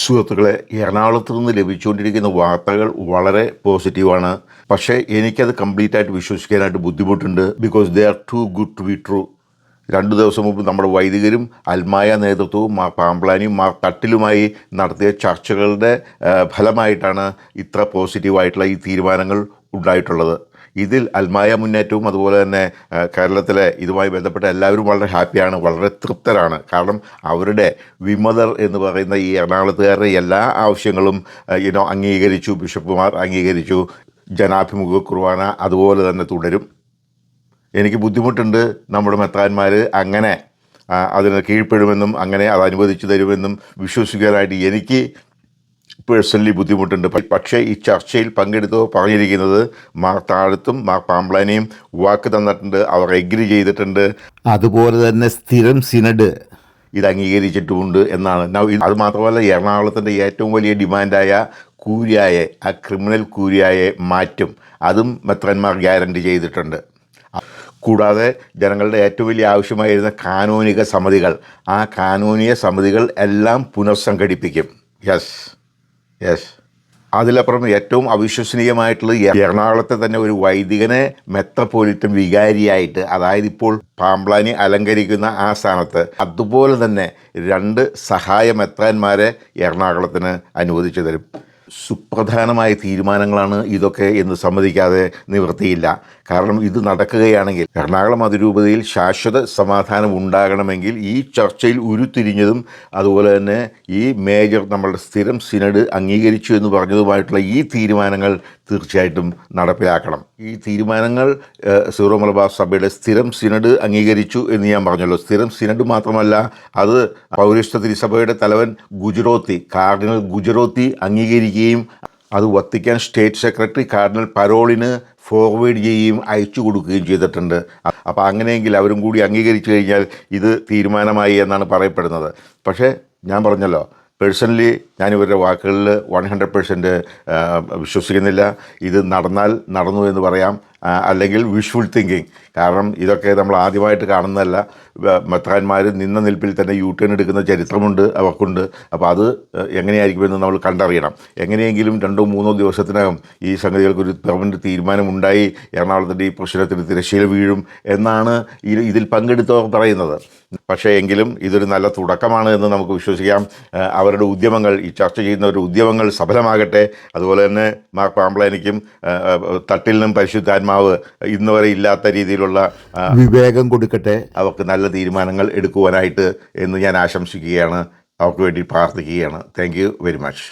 സുഹൃത്തുക്കളെ എറണാകുളത്ത് നിന്ന് ലഭിച്ചുകൊണ്ടിരിക്കുന്ന വാർത്തകൾ വളരെ പോസിറ്റീവാണ്. പക്ഷേ എനിക്കത് കംപ്ലീറ്റ് ആയിട്ട് വിശ്വസിക്കാനായിട്ട് ബുദ്ധിമുട്ടുണ്ട്. Because they are too good to be true രണ്ട് ദിവസം മുമ്പ് നമ്മുടെ വൈദികരും അൽമായ നേതൃത്വവും മാർ പാമ്പ്ലാനിയും മാർ തട്ടിലുമായി നടത്തിയ ചർച്ചകളുടെ ഫലമായിട്ടാണ് ഇത്ര പോസിറ്റീവായിട്ടുള്ള ഈ തീരുമാനങ്ങൾ ഉണ്ടായിട്ടുള്ളത്. ഇതിൽ അൽമായ മുന്നേറ്റവും അതുപോലെ തന്നെ കേരളത്തിലെ ഇതുമായി ബന്ധപ്പെട്ട എല്ലാവരും വളരെ ഹാപ്പിയാണ് വളരെ തൃപ്തരാണ്. കാരണം അവരുടെ വിമതർ എന്ന് പറയുന്ന ഈ എറണാകുളത്തുകാരുടെ എല്ലാ ആവശ്യങ്ങളും ഇനോ അംഗീകരിച്ചു ബിഷപ്പുമാർ അംഗീകരിച്ചു ജനാഭിമുഖ കുർബാന അതുപോലെ തന്നെ തുടരും. എനിക്ക് ബുദ്ധിമുട്ടുണ്ട് നമ്മുടെ മെത്രാന്മാർ അങ്ങനെ അതിന് കീഴ്പ്പെടുമെന്നും അങ്ങനെ അത് അനുവദിച്ചു തരുമെന്നും വിശ്വസിക്കാനായിട്ട് എനിക്ക് പേഴ്സണലി ബുദ്ധിമുട്ടുണ്ട്. പക്ഷേ ഈ ചർച്ചയിൽ പങ്കെടുത്തോ പറഞ്ഞിരിക്കുന്നത് മാർ താഴത്തും മാർ പാമ്പ്ലാനെയും വാക്ക് തന്നിട്ടുണ്ട് അവർ എഗ്രി ചെയ്തിട്ടുണ്ട്. അതുപോലെ തന്നെ സ്ഥിരം സിനഡ് ഇത് അംഗീകരിച്ചിട്ടുമുണ്ട് എന്നാണ്. അത് മാത്രമല്ല എറണാകുളത്തിന്റെ ഏറ്റവും വലിയ ഡിമാൻഡായ കൂരിയായെ ആ ക്രിമിനൽ കൂരിയായെ മാറ്റും. അതും മെത്രന്മാർ ഗ്യാരണ്ടി ചെയ്തിട്ടുണ്ട്. കൂടാതെ ജനങ്ങളുടെ ഏറ്റവും വലിയ ആവശ്യമായിരുന്ന കാനോനിക സമിതികൾ. ആ കാനോനിക സമിതികൾ എല്ലാം പുനഃസംഘടിപ്പിക്കും. യെസ് യെസ് അതിലപ്പുറം ഏറ്റവും അവിശ്വസനീയമായിട്ടുള്ള എറണാകുളത്തെ തന്നെ ഒരു വൈദികനെ മെത്രപ്പോലിറ്റം വികാരിയായിട്ട് അതായത് ഇപ്പോൾ പാമ്പ്ലാനി അലങ്കരിക്കുന്ന ആ സ്ഥാനത്ത് അതുപോലെ തന്നെ രണ്ട് സഹായ മെത്രാന്മാരെ എറണാകുളത്തിന് അനുവദിച്ചു തരും സുപ്രധാനമായ തീരുമാനങ്ങളാണ് ഇതൊക്കെ എന്ന് സമ്മതിക്കാതെ നിവൃത്തിയില്ല. കാരണം ഇത് നടക്കുകയാണെങ്കിൽ എറണാകുളം അതിരൂപതയിൽ ശാശ്വത സമാധാനം ഉണ്ടാകണമെങ്കിൽ ഈ ചർച്ചയിൽ ഉരുത്തിരിഞ്ഞതും അതുപോലെ തന്നെ ഈ മേജർ നമ്മളുടെ സ്ഥിരം സിനഡ് അംഗീകരിച്ചു എന്ന് പറഞ്ഞതുമായിട്ടുള്ള ഈ തീരുമാനങ്ങൾ തീർച്ചയായിട്ടും നടപ്പിലാക്കണം. ഈ തീരുമാനങ്ങൾ സീറോ മലബാർ സഭയുടെ സ്ഥിരം സിനഡ് അംഗീകരിച്ചു എന്ന് ഞാൻ പറഞ്ഞല്ലോ. സ്ഥിരം സിനഡ് മാത്രമല്ല അത് പൗരസ്ത്യ തിരുസഭയുടെ തലവൻ ഗുജറോത്തി കാർഡിനൽ ഗുജറോത്തി അംഗീകരിക്കുകയും അത് വത്തിക്കാൻ സ്റ്റേറ്റ് സെക്രട്ടറി കാർഡിനൽ പരോളിന് ഫോർവേഡ് ചെയ്യുകയും അയച്ചു കൊടുക്കുകയും ചെയ്തിട്ടുണ്ട്. അപ്പോൾ അങ്ങനെയെങ്കിൽ അവരും കൂടി അംഗീകരിച്ചു കഴിഞ്ഞാൽ ഇത് തീരുമാനമായി എന്നാണ് പറയപ്പെടുന്നത്. പക്ഷേ ഞാൻ പറഞ്ഞല്ലോ പേഴ്സണലി ഞാൻ ഇവരുടെ വാക്കുകളിൽ വൺ ഹൺഡ്രഡ് പെർസെന്റ് വിശ്വസിക്കുന്നില്ല. ഇത് നടന്നാൽ നടന്നു എന്ന് പറയാം. അല്ലെങ്കിൽ വിഷ്വൽ തിങ്കിങ് കാരണം ഇതൊക്കെ നമ്മൾ ആദ്യമായിട്ട് കാണുന്നതല്ല. മെത്രാന്മാർ നിന്ന നിൽപ്പിൽ തന്നെ യു ടേൺ എടുക്കുന്ന ചരിത്രമുണ്ട് അവർക്കുണ്ട് അപ്പോൾ അത് എങ്ങനെയായിരിക്കുമെന്ന് നമ്മൾ കണ്ടറിയണം. എങ്ങനെയെങ്കിലും രണ്ടോ മൂന്നോ ദിവസത്തിനകം ഈ സംഗതികൾക്കൊരു പെർമനന്റ് തീരുമാനമുണ്ടായി എറണാകുളത്തിന്റെ ഈ പ്രശ്നത്തിന് തിരശ്ശീല വീഴും എന്നാണ് ഇതിൽ പങ്കെടുത്തവർ പറയുന്നത്. പക്ഷേ എങ്കിലും ഇതൊരു നല്ല തുടക്കമാണ് എന്ന് നമുക്ക് വിശ്വസിക്കാം. അവരുടെ ഉദ്യമങ്ങൾ ഈ ചർച്ച ചെയ്യുന്നവരുടെ ഉദ്യമങ്ങൾ സഫലമാകട്ടെ. അതുപോലെ തന്നെ മാർ പാമ്പ്ളാനിക്കും നിന്നും ആ, പരിശുദ്ധാത്മാവ് ഇന്ന് വരെ ഇല്ലാത്ത രീതിയിലുള്ള വിവേകം കൊടുക്കട്ടെ. അവർക്ക് നല്ല തീരുമാനങ്ങൾ എടുക്കുവാനായിട്ട് എന്ന് ഞാൻ ആശംസിക്കുകയാണ്. അവർക്ക് വേണ്ടി പ്രാർത്ഥിക്കുകയാണ്. Thank you very much